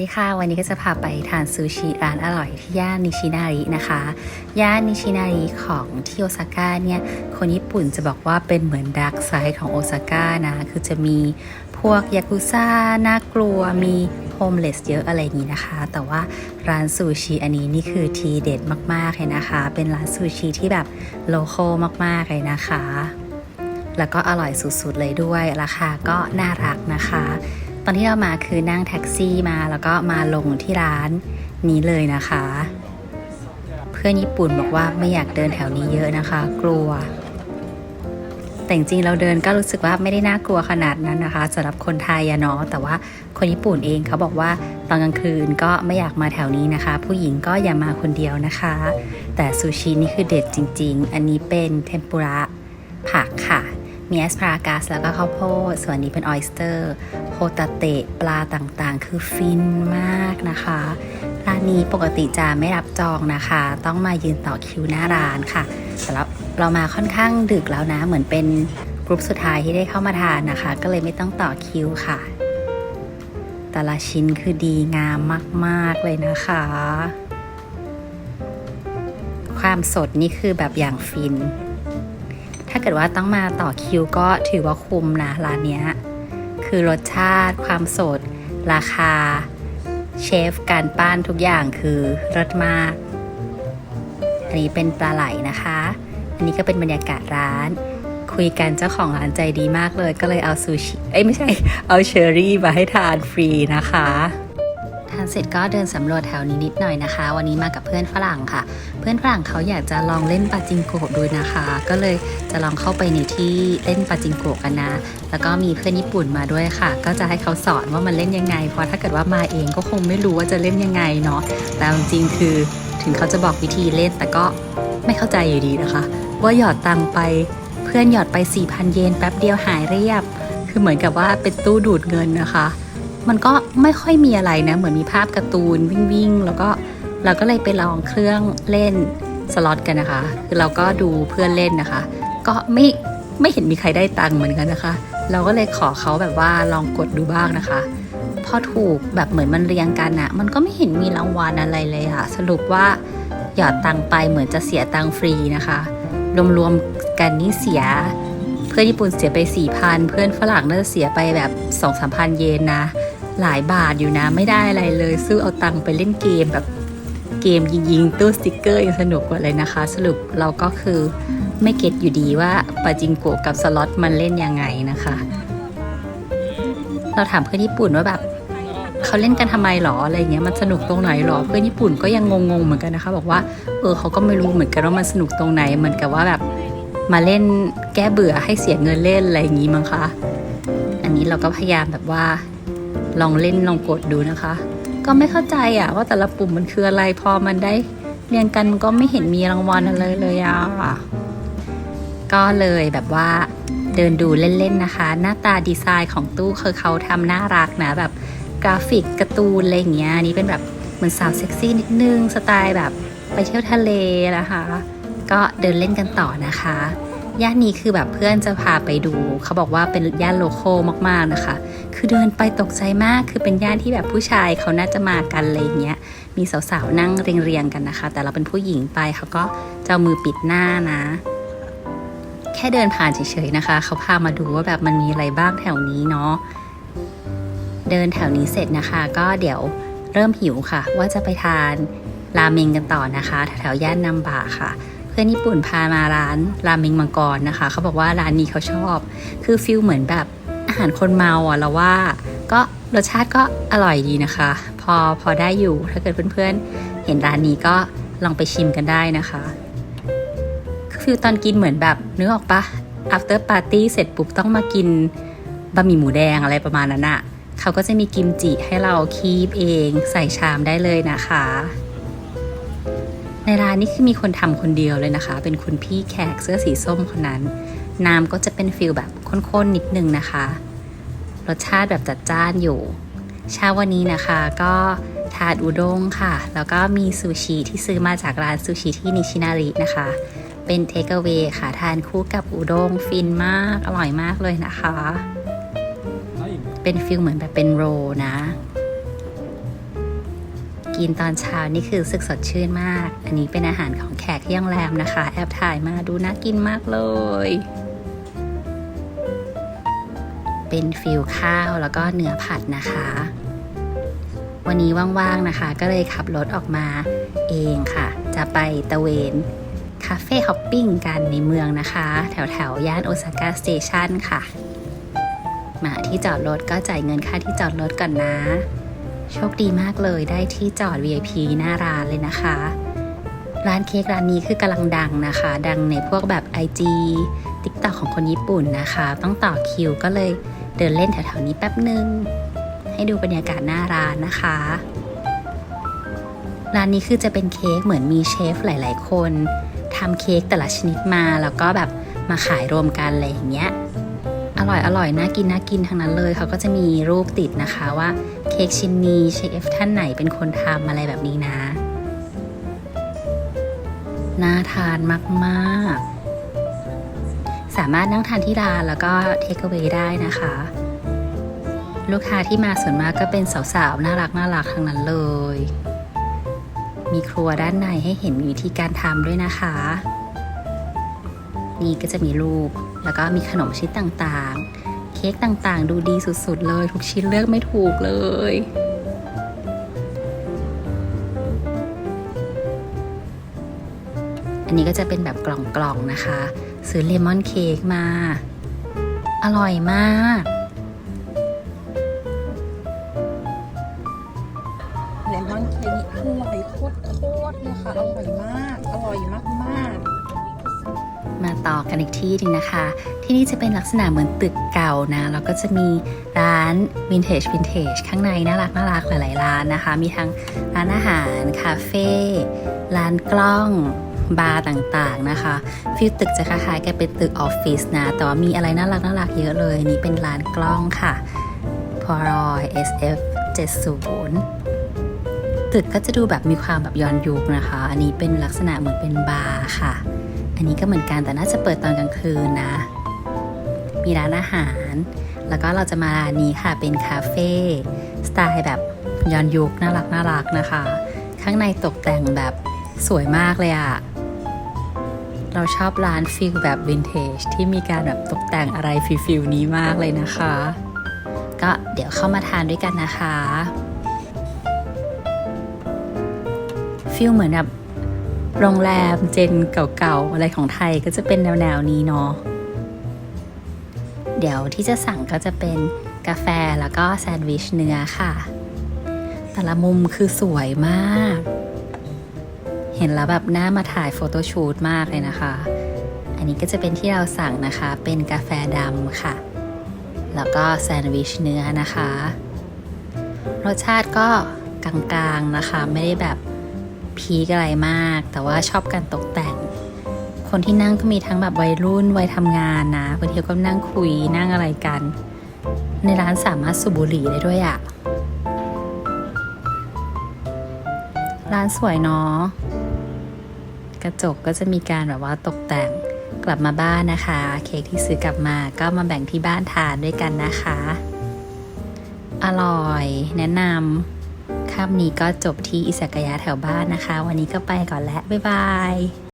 ดีค่ะ วันนี้ก็จะพาไปทานซูชิร้านอร่อยที่ย่านนิชินารินะคะ ย่านนิชินาริของที่โอซาก้าเนี่ย คนญี่ปุ่นจะบอกว่าเป็นเหมือนดาร์กไซด์ของโอซาก้านะ คือจะมีพวกยากุซ่า น่ากลัว มีโฮมเลสเยอะอะไรนี้นะคะ แต่ว่าร้านซูชิอันนี้นี่คือทีเด็ดมากๆเลยนะคะ เป็นร้านซูชิที่แบบโลคอลมากๆเลยนะคะ แล้วก็อร่อยสุดๆเลยด้วย ราคาก็น่ารักนะคะ อนที่เรามาคือนั่งแท็กซี่มาแล้วก็มาลงที่ร้านนี้เลยนะคะ เพื่อนญี่ปุ่นบอกว่าไม่อยากเดินแถวนี้เยอะนะคะ กลัว แต่จริงๆเราเดินก็รู้สึกว่าไม่ได้น่ากลัวขนาดนั้นนะคะสำหรับคนไทยอะเนาะแต่ว่าคนญี่ปุ่นเองเขาบอกว่าตอนกลางคืนก็ไม่อยากมาแถวนี้นะคะ ผู้หญิงก็อย่ามาคนเดียวนะคะ แต่ซูชินี่คือเด็ดจริง ๆ อันนี้เป็นเทมปุระผักค่ะ มีแอสพารากัสแล้วก็ข้าวโพด ส่วนนี้เป็นออยสเตอร์โฮตาเตะปลาต่างๆ คือฟินมากนะคะ ร้านนี้ปกติจะไม่รับจองนะคะ ต้องมายืนต่อคิวหน้าร้านค่ะแต่เราเรามาค่อนข้างดึกแล้วนะ เหมือนเป็นกลุ่มสุดท้ายที่ได้เข้ามาทานนะคะ ก็เลยไม่ต้องต่อคิวค่ะ แต่ละชิ้นคือดีงามมากๆเลยนะคะ ความสดนี่คือแบบอย่างฟิน ถ้าเกิดว่าต้องมาต่อคิวก็ถือว่าคุ้มนะร้านเนี้ยคือรสชาติความสด ราคา เชฟการปั้นทุกอย่างคือรสมาก อันนี้เป็นปลาไหลนะคะ อันนี้ก็เป็นบรรยากาศร้าน คุยกันเจ้าของร้านใจดีมากเลย ก็เลยเอาซูชิ เอ้ยไม่ใช่ เอาเชอรี่มาให้ทานฟรีนะคะ ทานเสร็จก็เดินสำรวจแถวนี้นิดหน่อยนะคะ วันนี้มากับเพื่อนฝรั่งค่ะ เพื่อนฝรั่งเขาอยากจะลองเล่นปาจิงโกะดูนะคะ ก็เลยจะลองเข้าไปในที่เล่นปาจิงโกะกันนะ แล้วก็มีเพื่อนญี่ปุ่นมาด้วยค่ะ ก็จะให้เขาสอนว่ามันเล่นยังไง เพราะถ้าเกิดว่ามาเองก็คงไม่รู้ว่าจะเล่นยังไงเนาะแต่จริงๆคือถึงเขาจะบอกวิธีเล่นแต่ก็ไม่เข้าใจอยู่ดีนะคะ ว่าหยอดตังไปเพื่อนหยอดไป4,000เยนแป๊บเดียวหายเรียบ คือเหมือนกับว่าเป็นตู้ดูดเงินนะคะ มันก็ไม่ค่อยมีอะไรนะ เหมือนมีภาพการ์ตูนวิ่งๆ แล้วก็เราก็เลยไปลองเครื่องเล่นสล็อตกันนะคะ คือเราก็ดูเพื่อนเล่นนะคะ ก็ไม่ไม่เห็นมีใครได้ตังค์เหมือนกันนะคะ เราก็เลยขอเขาแบบว่าลองกดดูบ้างนะคะ พอถูกแบบเหมือนมันเรียงกันอะมันก็ไม่เห็นมีรางวัลอะไรเลยค่ะ สรุปว่าหยอดตังค์ไปเหมือนจะเสียตังค์ฟรีนะคะ รวมๆกันนี่เสีย เพื่อนญี่ปุ่นเสียไป4,000เพื่อนฝรั่งน่าจะเสียไปแบบ2-3พันเยนนะ หลายบาทอยู่นะไม่ได้อะไรเลยซื้อเอาตังค์ไปเล่นเกมแบบเกมยิงๆตู้สติกเกอร์ยังสนุกกว่าเลยนะคะ สรุปเราก็คือไม่เก็ตอยู่ดีว่าปาจิงโกะกับสล็อตมันเล่นยังไงนะคะ เราถามเพื่อนญี่ปุ่นว่าแบบเขาเล่นกันทำไมหรออะไรเงี้ยมันสนุกตรงไหนหรอเพื่อนญี่ปุ่นก็ยังงงๆเหมือนกันนะคะ บอกว่าเออเขาก็ไม่รู้เหมือนกันว่ามันสนุกตรงไหนเหมือนกับว่าแบบมาเล่นแก้เบื่อให้เสียเงินเล่นอะไรอย่างงี้มั้งคะ อันนี้เราก็พยายามแบบว่า ลองเล่นลองกดดูนะคะ ก็ไม่เข้าใจอะว่าแต่ละปุ่มมันคืออะไรพอมันได้เรียงกันก็ไม่เห็นมีรางวัลอะไรเลยอะก็เลยแบบว่าเดินดูเล่นๆนะคะ หน้าตาดีไซน์ของตู้คือเขาทำน่ารักนะแบบกราฟิกการ์ตูนอะไรอย่างเงี้ยนนี้เป็นแบบเหมือนสาวเซ็กซี่นิดนึงสไตล์แบบไปเที่ยวทะเลนะคะ ก็เดินเล่นกันต่อนะคะ ย่านนี้คือแบบเพื่อนจะพาไปดู เขาบอกว่าเป็นย่านโลโก้มากๆนะคะ คือเดินไปตกใจมากคือเป็นย่านที่แบบผู้ชายเขาน่าจะมากันอะไรเงี้ย มีสาวๆนั่งเรียงๆกันนะคะ แต่เราเป็นผู้หญิงไปเขาก็จะเอามือปิดหน้านะ แค่เดินผ่านเฉยๆนะคะ เขาพามาดูว่าแบบมันมีอะไรบ้างแถวนี้เนาะเดินแถวนี้เสร็จนะคะ ก็เดี๋ยวเริ่มหิวค่ะ ว่าจะไปทานราเมงกันต่อนะคะ แถวๆย่านนัมบะค่ะ เพื่อนญี่ปุ่นพามาร้านราเมงมังกรนะคะ เขาบอกว่าร้านนี้เขาชอบ คือฟิลเหมือนแบบอาหารคนเมาอะเราว่า ก็รสชาติก็อร่อยดีนะคะ พอพอได้อยู่ถ้าเกิดเพื่อนๆ เห็นร้านนี้ก็ลองไปชิมกันได้นะคะคือฟิลตอนกินเหมือนแบบนึกออกปะ after party เสร็จปุ๊บต้องมากินบะหมี่หมูแดงอะไรประมาณนั้นอะเขาก็จะมีกิมจิให้เราคีบเองใส่ชามได้เลยนะคะ ในร้านนี้คือมีคนทำคนเดียวเลยนะคะ เป็นคุณพี่แขกเสื้อสีส้มคนนั้น น้ำก็จะเป็นฟิลแบบข้นๆนิดนึงนะคะ รสชาติแบบจัดจ้านอยู่เช้าวันนี้นะคะก็ทานอุด้งค่ะ แล้วก็มีซูชิที่ซื้อมาจากร้านซูชิที่นิชินารินะคะ เป็นเทคเ a เวค่ะ ทานคู่กับอุด้งฟินมาก อร่อยมากเลยนะคะ เป็นฟิลเหมือนแบบเป็นโรลนะ กินตอนเช้านี่คือสึกสดชื่นมาก อันนี้เป็นอาหารของแขกที่โรงแรมนะคะ แอบถ่ายมาดูน่ากินมากเลย เป็นฟิลข้าวแล้วก็เนื้อผัดนะคะ วันนี้ว่างๆนะคะ ก็เลยขับรถออกมาเองค่ะ จะไปตะเวนคาเฟ่ฮอปปิ้งกันในเมืองนะคะ แถวแถวๆย่านโอซาก้าสเตชันค่ะ มาที่จอดรถก็จ่ายเงินค่าที่จอดรถก่อนนะ โชคดีมากเลยได้ที่จอด VIP หน้าร้านเลยนะคะ ร้านเค้กร้านนี้คือกำลังดังนะคะ ดังในพวกแบบ IG TikTok ของคนญี่ปุ่นนะคะ ต้องต่อคิวก็เลยเดินเล่นแถวๆนี้แป๊บนึง ให้ดูบรรยากาศหน้าร้านนะคะร้านนี้คือจะเป็นเค้กเหมือนมีเชฟหลาย ๆ คนทำเค้กแต่ละชนิดมาแล้วก็แบบมาขายรวมกันอะไรอย่างเงี้ย อร่อยอร่อยน่ากินน่ากินทั้งนั้นเลยเขาก็จะมีรูปติดนะคะว่าเค้กชิ้นนี้เชฟท่านไหนเป็นคนทำอะไรแบบนี้นะน่าทานมากๆ สามารถนั่งทานที่ร้านแล้วก็เทคเ a วได้นะคะ ลูกค้าที่มาส่วนมากก็เป็นสาวๆ น่ารักน่ารักทั้งนั้นเลย มีครัวด้านในให้เห็นวิธีการทำด้วยนะคะ นี่ก็จะมีรูป แล้วก็มีขนมชิ้นต่างๆ เค้กต่างๆ ดูดีสุดๆ เลย ทุกชิ้นเลือกไม่ถูกเลยอันนี้ก็จะเป็นแบบกล่องๆนะคะ ซื้อเลมอนเค้กมา อร่อยมาก มาต่อกันอีกที่หนึงนะคะ ที่นี่จะเป็นลักษณะเหมือนตึกเก่านะ แล้วก็จะมีร้านวินเทจวินเทจข้างในน่ารักน่ารักหลายๆร้านนะคะ มีทั้งร้านอาหาร คาเฟ่ ร้านกล้อง บาร์ต่างๆนะคะฟิลตึกจะคล้ายๆกันเป็นตึกออฟฟิศนะ แต่ว่ามีอะไรน่ารักน่ารักเยอะเลย นี่เป็นร้านกล้องค่ะ p o r o y SF 70ตึกก็จะดูแบบมีความแบบย้อนยุคนะคะ อันนี้เป็นลักษณะเหมือนเป็นบาร์ค่ะ อันนี้ก็เหมือนกันแต่น่าจะเปิดตอนกลางคืนนะ มีร้านอาหาร แล้วก็เราจะมาร้านนี้ค่ะเป็นคาเฟ่สไตล์แบบย้อนยุคน่ารักน่ารักนะคะ ข้างในตกแต่งแบบสวยมากเลยอะเราชอบร้านฟิลแบบวินเทจที่มีการแบบตกแต่งอะไรฟิลนี้มากเลยนะคะ ก็เดี๋ยวเข้ามาทานด้วยกันนะคะฟิลเหมือนแบบ โรงแรมเจนเก่าๆอะไรของไทยก็จะเป็นแนวๆนี้เนาะเดี๋ยวที่จะสั่งก็จะเป็นกาแฟแล้วก็แซนด์วิชเนื้อค่ะ แต่ละมุมคือสวยมาก เห็นแล้วแบบน่ามาถ่ายโฟโต้ชูตมากเลยนะคะ อันนี้ก็จะเป็นที่เราสั่งนะคะ เป็นกาแฟดำค่ะ แล้วก็แซนด์วิชเนื้อนะคะ รสชาติก็กลางๆนะคะ ไม่ได้แบบ พีกอะไรมาก แต่ว่าชอบการตกแต่ง คนที่นั่งก็มีทั้งแบบวัยรุ่นวัยทำงานนะบางทีก็นั่งคุยนั่งอะไรกัน ในร้านสามารถสูบบุหรี่ได้ด้วยอะร้านสวยเนาะกระจกก็จะมีการแบบว่าตกแต่งกลับมาบ้านนะคะ เค้กที่ซื้อกลับมาก็มาแบ่งที่บ้านทานด้วยกันนะคะ อร่อยแนะนำ ค่ำนี้ก็จบที่อิสกยะแถวบ้านนะคะ วันนี้ก็ไปก่อนแล้ว บ๊ายบาย